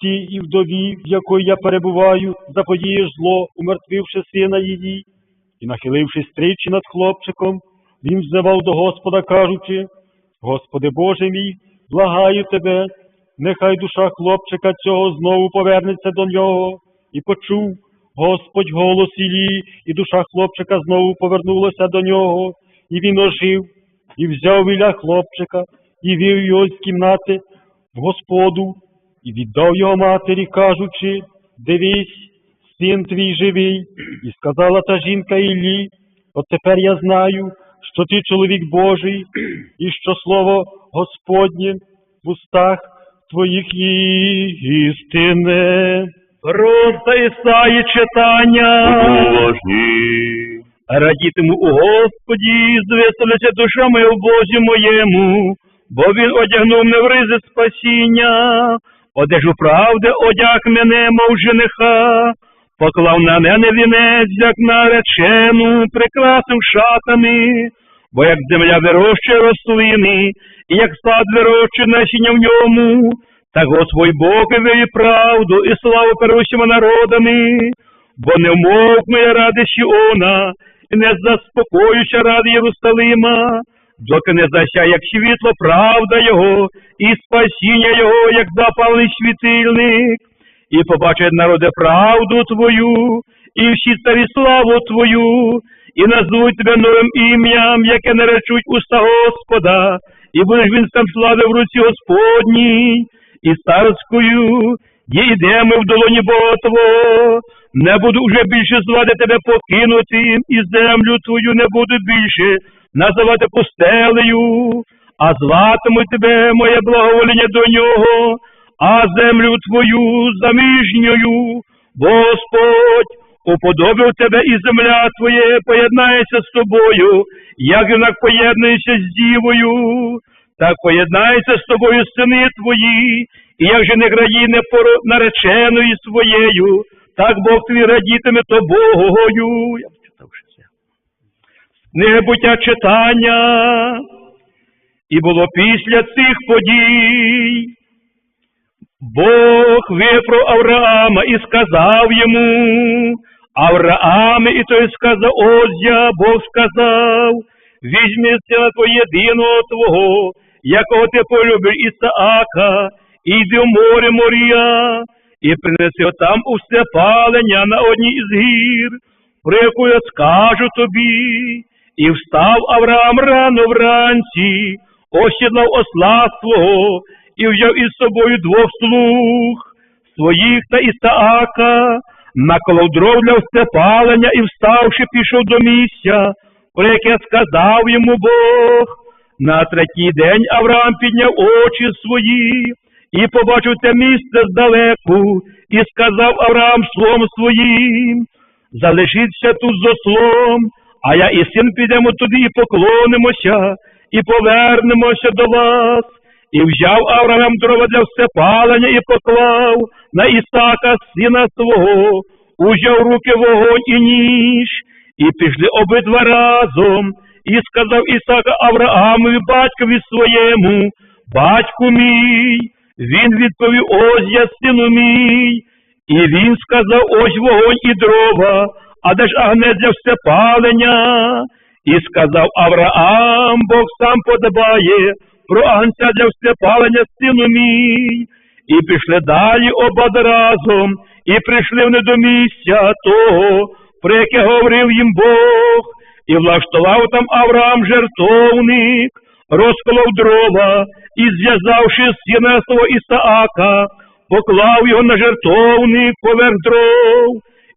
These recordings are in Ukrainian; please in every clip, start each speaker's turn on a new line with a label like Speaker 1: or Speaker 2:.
Speaker 1: ти і вдові, в якої я перебуваю, заподієш зло, умертвивши сина її. І, нахилившись тричі над хлопчиком, він взивав до Господа, кажучи, Господи Боже мій, благаю тебе, нехай душа хлопчика цього знову повернеться до нього. І почув Господь голос Ілії, і душа хлопчика знову повернулася до нього, і він ожив, і взяв віля хлопчика, і вів його з кімнати в Господу, і віддав його матері, кажучи, дивись, син твій живий, і сказала та жінка Іллі, от тепер я знаю, що ти чоловік Божий, і що слово Господнє в устах твоїх істине.
Speaker 2: Просто Ісаї читання.
Speaker 3: Уважні.
Speaker 2: Радітиму у Господі, звеселиться душа моя в Бозі моєму, бо Він одягнув мене в ризи спасіння, одежу правди одяг мене, мов жениха, поклав на мене вінець, як наречену, прикрасив шатами, бо як земля вирощує рослини, і як сад вирощує насіння в ньому, так Господь Бог виє правду і славу перед народами, бо не вмовкне ради Сіона, і не заспокоюся ради Єрусалима, доки не засяє, як світло, правда Його, і спасіння Його, як запалений світильник, і побачать народи правду Твою, і всі царі славу Твою, і назвуть тебе новим ім'ям, яке наречуть уста Господа, і будеш він сам слави в руці Господній, і царською дійдемо в долоні Бога Твого, не буду вже більше звати тебе покинутим, і землю твою не буду більше називати пустелею, а зватиму тебе моє благовоління до нього, а землю твою заміжньою, Господь уподобив тебе і земля твоє поєднається з тобою, як юнак поєднується з дівою, так поєднається з тобою сини твої, і як же не країни нареченою своєю, так Бог твій радітиме тобою. Я читав ще це. Книги буття читання. І було після цих подій. Бог випров Авраама і сказав йому, Аврааме, і той сказав, ось я, Бог сказав, візьми сина твоє єдиного твого, якого ти полюбив Ісаака, і йди в море морія, і принеси там усе палення на одній із гір, про яку я скажу тобі. І встав Авраам рано вранці, осідлав осла свого, і взяв із собою двох слуг своїх та Ісаака, наколов дров для всепалення і вставши, пішов до місця, про яке сказав йому Бог. На третій день Авраам підняв очі свої і побачив те місце здалеку, і сказав Авраам словом своїм, залишіться тут з ослом, а я і син підемо туди і поклонимося, і повернемося до вас. І взяв Авраам дрова для всепалення і поклав на Ісака сина свого, узяв руки вогонь і ніж, і пішли обидва разом, і сказав Ісака Авраамові батькові своєму, батьку мій, він відповів, ось я сину мій, і він сказав, ось вогонь і дрова, а де ж агнець для всепалення? І сказав Авраам, Бог сам подбає про агнця для всепалення сину мій. І пішли далі оба разом, і прийшли вони до місця того, про яке говорив їм Бог, і влаштував там Авраам жертовник, розколов дрова, і зв'язавши сина свого Ісаака, поклав його на жертовник поверх дров,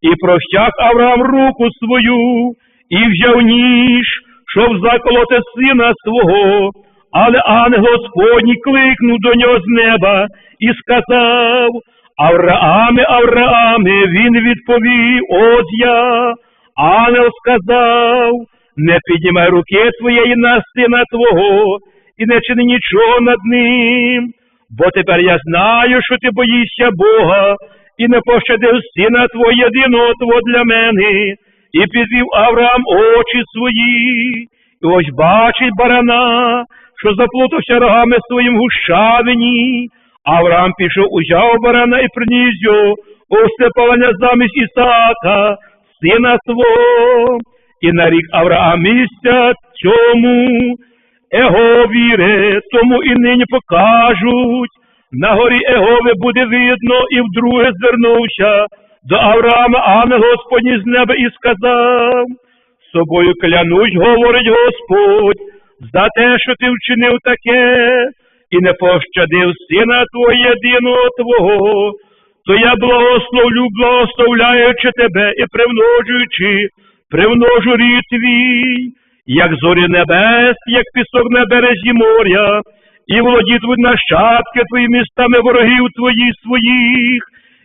Speaker 2: і простяг Авраам руку свою, і взяв ніж, щоб заколоти сина свого. Але ангел Господній кликнув до нього з неба і сказав Аврааме, Аврааме, він відповів, ось я. Ангел сказав, не піднімай руки твоєї на сина твого, і не чини нічого над ним, бо тепер я знаю, що ти боїшся Бога, і не пощадив сина твого єдиного твого для мене, і підвів Авраам очі свої, і ось бачить барана, що заплутався рогами своїм гущавині, Авраам пішов, узяв барана і приніс його у всепалення замість Ісаака, сина свого. І нарік Авраам місця цьому, Его віре, тому і нині покажуть. На горі Егови буде видно, і вдруге звернувся до Авраама ангел Господній з неба і сказав, собою клянусь, говорить Господь, за те, що ти вчинив таке, і не пощадив сина твого єдиного твого, то я благословлю, благословляючи тебе і примножуючи, примножу рід твій, як зорі небес, як пісок на березі моря, і володітимуть нащадки твої містами ворогів твоїх своїх,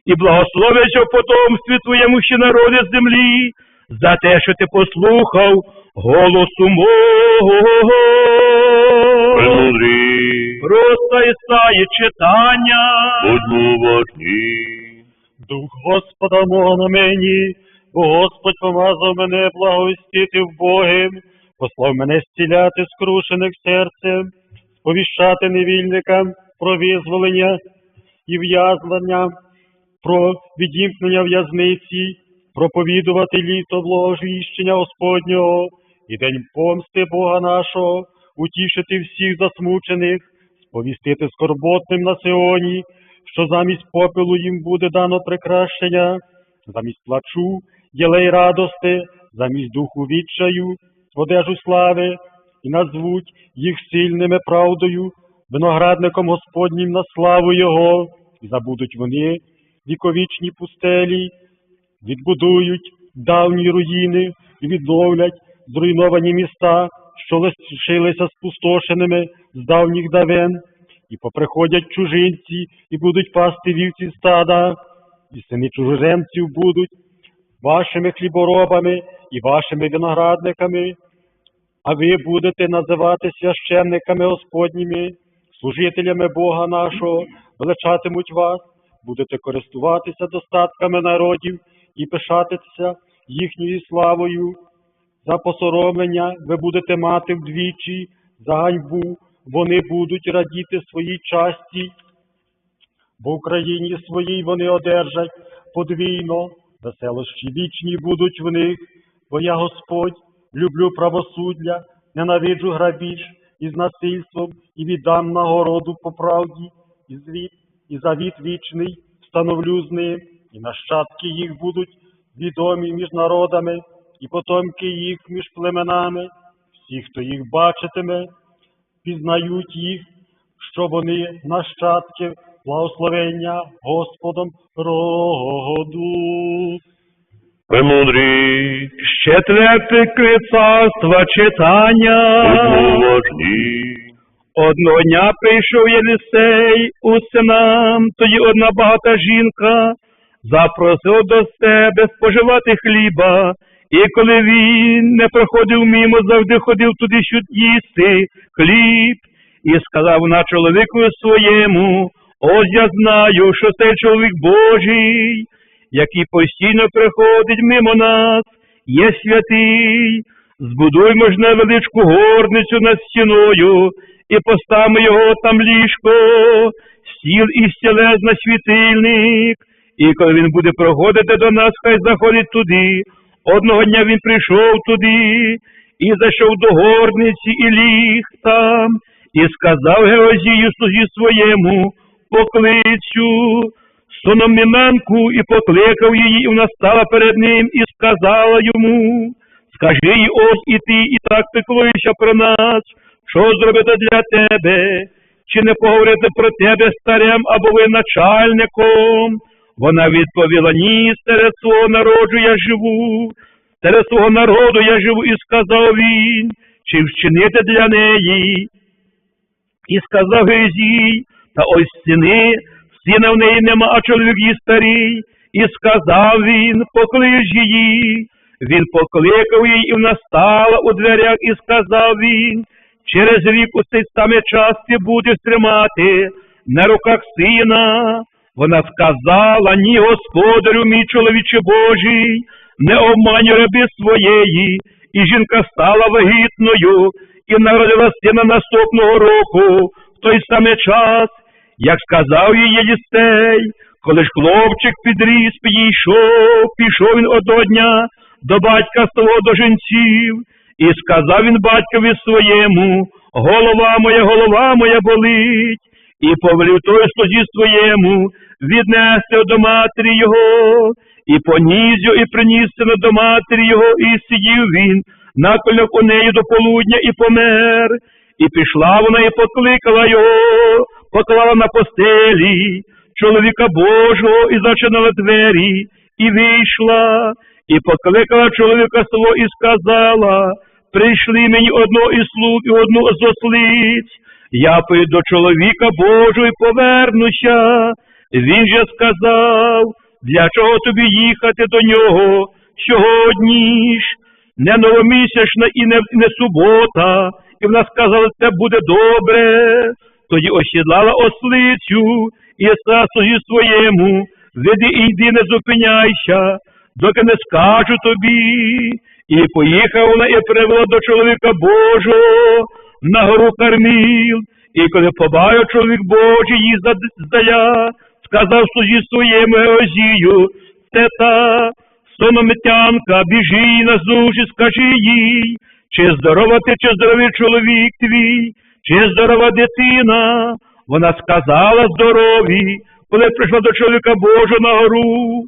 Speaker 2: і благословиться в потомстві твоєму ще народи землі, за те, що ти послухав голосу мого.
Speaker 3: Премудрі,
Speaker 2: Просто Ісаї читання.
Speaker 3: будьмо уважні.
Speaker 1: Дух Господа мого на мені, бо Господь помазав мене благовістити в Богим, послав мене зціляти скрушених серцем, сповіщати невільникам про визволення і в'язнення, про відімкнення в'язниці, проповідувати літо благовіщення Господнього і день помсти Бога нашого, утішити всіх засмучених, сповістити скорботним на Сеоні, що замість попелу їм буде дано прикращення, замість плачу, єлей радости, замість духу відчаю, одежу слави, і назвуть їх сильними правдою, виноградником Господнім на славу Його, і забудуть вони віковічні пустелі, відбудують давні руїни і відновлять зруйновані міста, що лишилися спустошеними з давніх давен, і поприходять чужинці, і будуть пасти вівці стада, і сини чужеземців будуть вашими хліборобами і вашими виноградниками, а ви будете називати священниками Господніми, служителями Бога нашого, величатимуть вас, будете користуватися достатками народів і пишатися їхньою славою. За посоромлення ви будете мати вдвічі, за ганьбу. Вони будуть радіти своїй часті, бо в країні своїй вони одержать подвійно, веселощі вічні будуть в них, бо я Господь, люблю правосуддя, ненавиджу грабіж із насильством і віддам нагороду по правді, і звіт, і завіт вічний встановлю з ним, і нащадки їх будуть відомі між народами, і потомки їх між племенами, всі, хто їх бачитиме, пізнають їх, що вони нащадки благословення Господом роду.
Speaker 3: Премудрі,
Speaker 2: Четверте царства читання.
Speaker 3: будьмо уважні.
Speaker 2: Одного дня прийшов Єлисей у синам, тоді одна багата жінка запросила до себе споживати хліба, і коли він не проходив мимо, завжди ходив туди, щоб їсти хліб, і сказав вона чоловіку своєму, ось я знаю, що цей чоловік Божий, який постійно приходить мимо нас, є святий, збудуймо ж невеличку горницю над стіною, і поставимо його там ліжко, стіл і стілець на світильник, і коли він буде проходити до нас, хай заходить туди. Одного дня він прийшов туди і зайшов до горниці і ліг там, і сказав Геозію слузі своєму, покличу Сономіменку і покликав її, і вона стала перед ним і сказала йому, скажи їй ось і ти, і так піклуєшся про нас, що зробити для тебе, чи не поговорити про тебе старем або ви начальником? Вона відповіла, ні, серед свого народу я живу, серед свого народу я живу, і сказав він, чи вчинити для неї. І сказав Гезій, та ось сини, сина в неї нема, а чоловік її старий. І сказав він, поклич її. Він покликав її, і вона стала у дверях, і сказав він, через рік у цей саме час ти будеш тримати на руках сина. Вона сказала, ні, господарю, мій чоловіче Божий, не обманю раби своєї, і жінка стала вагітною і народила сина наступного року в той самий час, як сказав їй Єлістей, коли ж хлопчик підріс, підійшов, пішов він одного дня до батька свого до жінців, і сказав він батькові своєму, голова моя, голова моя болить, і повелів той слузі своєму віднести до матері його, і поніс його, і приніс сина до матері його, і сидів він на колях у неї до полудня і помер. І пішла вона і покликала його, поклала на постелі чоловіка Божого і зачинила двері, і вийшла, і покликала чоловіка свого і сказала, прийшли мені одного із слуг і одну з ослиць, я поїду до чоловіка Божого і повернуся. Він же сказав, для чого тобі їхати до нього сьогодні ж? Не новомісячна і не, не субота, і вона сказала, це буде добре. Тоді осідлала ослицю і слузі своєму, веди і йди, не зупиняйся, доки не скажу тобі. І поїхала вона і привела до чоловіка Божого на гору Карміл. І коли побачив чоловік Божий її здаля, сказав слузі своєму Геозію, це та сонометянка, біжи їй на зустріч, скажи їй, чи здорова ти, чи здоровий чоловік твій, чи здорова дитина. Вона сказала здорові, коли прийшла до чоловіка Божого на гору,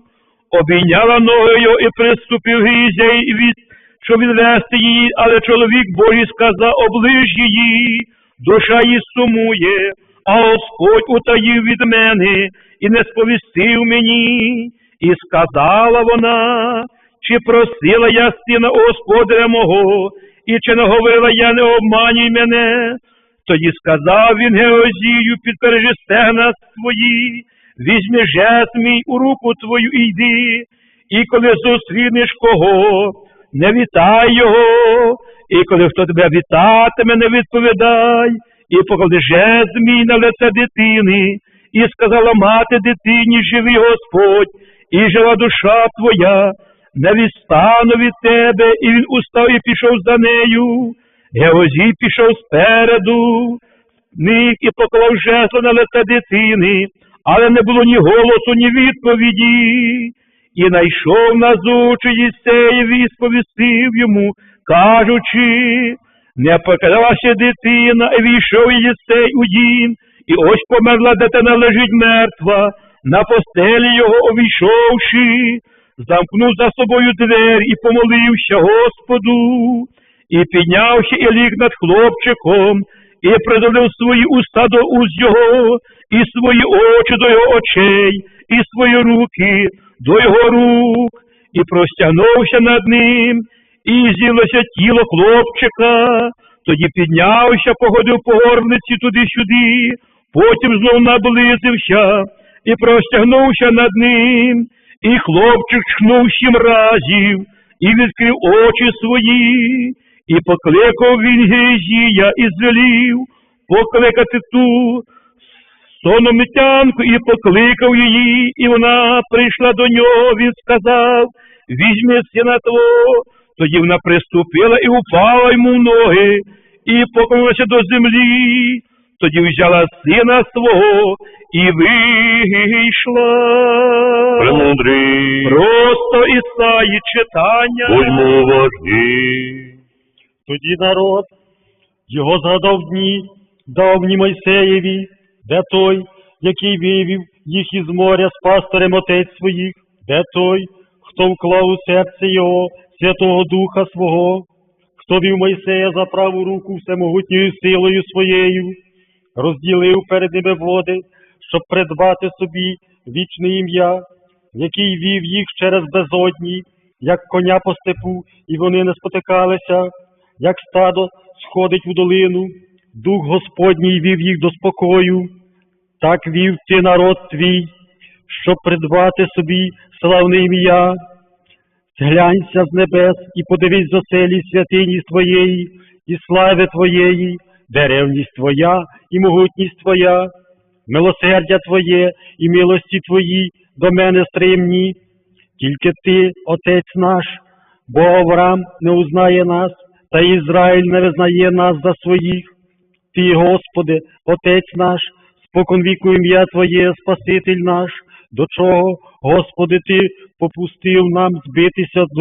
Speaker 2: обійняла ноги і приступив гізя і від, щоб відвести її, але чоловік Божий сказав, оближ її, душа її сумує, а Господь утаїв від мене і не сповістив мені. І сказала вона, чи просила я сина у господаря мого, і чи не говорила я не обманюй мене. Тоді сказав він Геозію, підпережи стегна свої, візьми жест мій у руку твою йди, і коли зустрінеш кого, не вітай його, і коли хто тебе вітатиме, не відповідай, і поклади жест мій на лице дитини, і сказала мати дитині, живий Господь, і жива душа твоя, не відстану від тебе, і він устав і пішов за нею. Геозій пішов спереду, них і поклав жезла на лице дитини, але не було ні голосу, ні відповіді. І найшов на зучі Єсеєві і сповістив йому, кажучи, не покидалася дитина, і війшов Єсей у дім, і ось померла дитина лежить мертва, на постелі його увійшовши, замкнув за собою двері і помолився Господу, і піднявши і ліг над хлопчиком, і придавив свої уста до уст його, і свої очі до його очей, і свої руки до його рук, і простягнувся над ним, і з'їлося тіло хлопчика, тоді піднявся, походив по горниці туди-сюди, потім знов наблизився і простягнувся над ним, і хлопчик чхнув сім разів, і відкрив очі свої, і покликав він Гезія і звелів покликати ту сономитянку і покликав її, і вона прийшла до нього, він сказав, візьми сина твого. Тоді вона приступила і упала йому в ноги, і поклонилася до землі. Тоді взяла сина свого і вийшла.
Speaker 3: Премудрий,
Speaker 2: Просто Ісаї читання.
Speaker 3: будьмо уважні.
Speaker 1: Тоді народ його згадав дні, давні Мойсеєві, де той, який вивів їх із моря з пастирем отець своїх, де той, хто вклав у серце його Святого Духа свого, хто вів Мойсея за праву руку всемогутньою силою своєю, розділив перед ними води, щоб придбати собі вічне ім'я, який вів їх через безодні, як коня по степу, і вони не спотикалися, як стадо сходить у долину, дух Господній вів їх до спокою, так вів ти народ твій, щоб придбати собі славне ім'я. Зглянься з небес і подивись з оселі святині твоєї і слави твоєї, де ревність твоя і могутність твоя, милосердя твоє і милості твої до мене стримні. Тільки ти, Отець наш, бо Авраам не узнає нас, та Ізраїль не визнає нас за своїх. Ти, Господи, Отець наш, споконвіку ім'я Твоє, Спаситель наш, до чого, Господи, Ти попустив нам збитися з